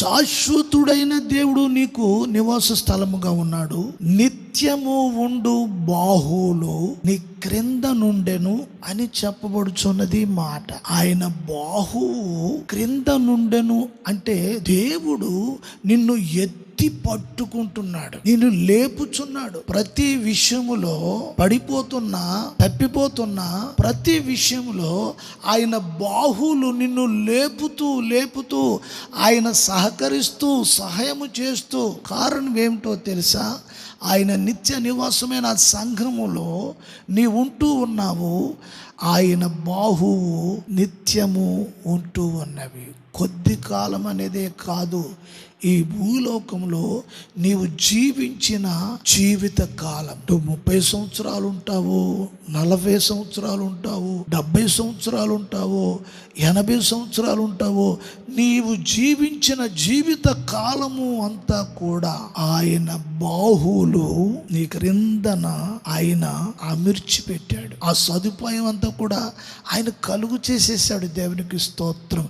శాశ్వతుడైన దేవుడు నీకు నివాస స్థలముగా ఉన్నాడు. నిత్యము ఉండు బాహులో నీ క్రింద నుండెను అని చెప్పబడుచున్నది మాట. ఆయన బాహువు క్రింద నుండెను అంటే దేవుడు నిన్ను ఎత్తు పట్టుకుంటున్నాడు. నిన్ను లేపుచున్నాడు. ప్రతి విషయములో పడిపోతున్నా తప్పిపోతున్నా ప్రతి విషయంలో ఆయన బాహువులు నిన్ను లేపుతూ లేపుతూ ఆయన సహకరిస్తూ సహాయము చేస్తూ కారణం ఏమిటో తెలుసా? ఆయన నిత్య నివాసమైన సంఘములో నీ ఉంటూ ఉన్నావు. ఆయన బాహువు నిత్యము ఉంటూ ఉన్నవి. కొద్ది కాలం అనేదే కాదు. ఈ భూలోకంలో నీవు జీవించిన జీవిత కాలం. నువ్వు ముప్పై సంవత్సరాలు ఉంటావు నలభై సంవత్సరాలు ఉంటావు డెబ్బై సంవత్సరాలు ఉంటావు ఎనభై సంవత్సరాలు ఉంటావు. నీవు జీవించిన జీవిత కాలము అంతా కూడా ఆయన బాహువులు నీ క్రిందన ఆయన అమిర్చి పెట్టాడు ఆ సదుపాయం అంతా కూడా ఆయన కలుగు చేసేసాడు దేవునికి స్తోత్రం.